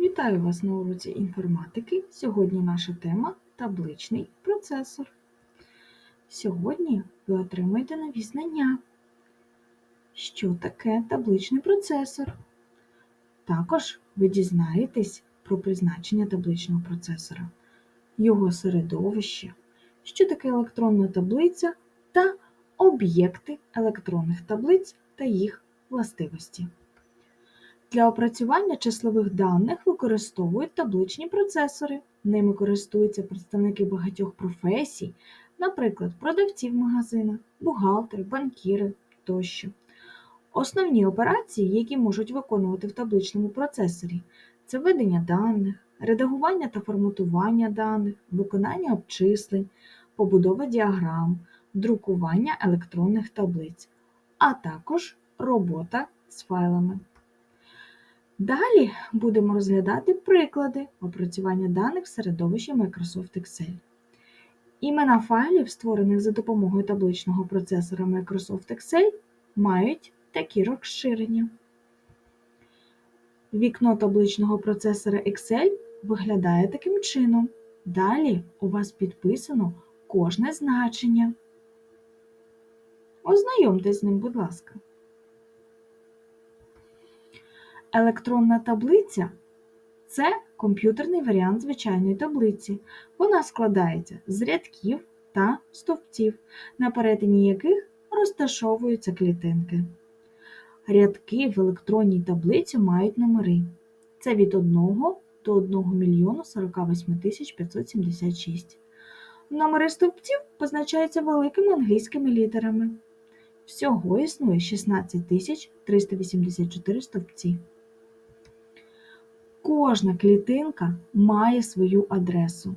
Вітаю вас на уроці інформатики. Сьогодні наша тема табличний процесор. Сьогодні ви отримаєте нові знання. Що таке табличний процесор? Також ви дізнаєтесь про призначення табличного процесора, його середовище, що таке електронна таблиця та об'єкти електронних таблиць та їх властивості. Для опрацювання числових даних використовують табличні процесори. Ними користуються представники багатьох професій, наприклад, продавці в магазинах, бухгалтери, банкіри тощо. Основні операції, які можуть виконувати в табличному процесорі, це введення даних, редагування та форматування даних, виконання обчислень, побудова діаграм, друкування електронних таблиць, а також робота з файлами. Далі будемо розглядати приклади опрацювання даних в середовищі Microsoft Excel. Імена файлів, створених за допомогою табличного процесора Microsoft Excel, мають такі розширення. Вікно табличного процесора Excel виглядає таким чином. Далі у вас підписано кожне значення. Ознайомтесь з ним, будь ласка. Електронна таблиця це комп'ютерний варіант звичайної таблиці. Вона складається з рядків та стовпців, на перетині яких розташовуються клітинки. Рядки в електронній таблиці мають номери. Це від 1 до 1 мільйона 48 тисяч 576. Номери стовпців позначаються великими англійськими літерами. Всього існує 16 тисяч 384 стовпці. Кожна клітинка має свою адресу.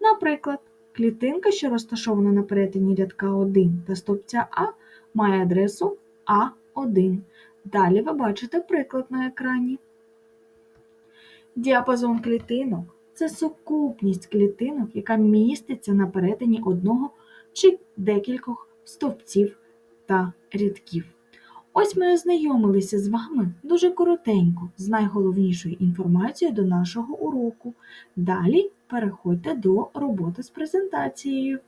Наприклад, клітинка, що розташована на перетині рядка 1 та стовпця А, має адресу А1. Далі ви бачите приклад на екрані. Діапазон клітинок це сукупність клітинок, яка міститься на перетині одного чи декількох стовпців та рядків. Ось ми ознайомилися з вами дуже коротенько з найголовнішою інформацією до нашого уроку. Далі переходьте до роботи з презентацією.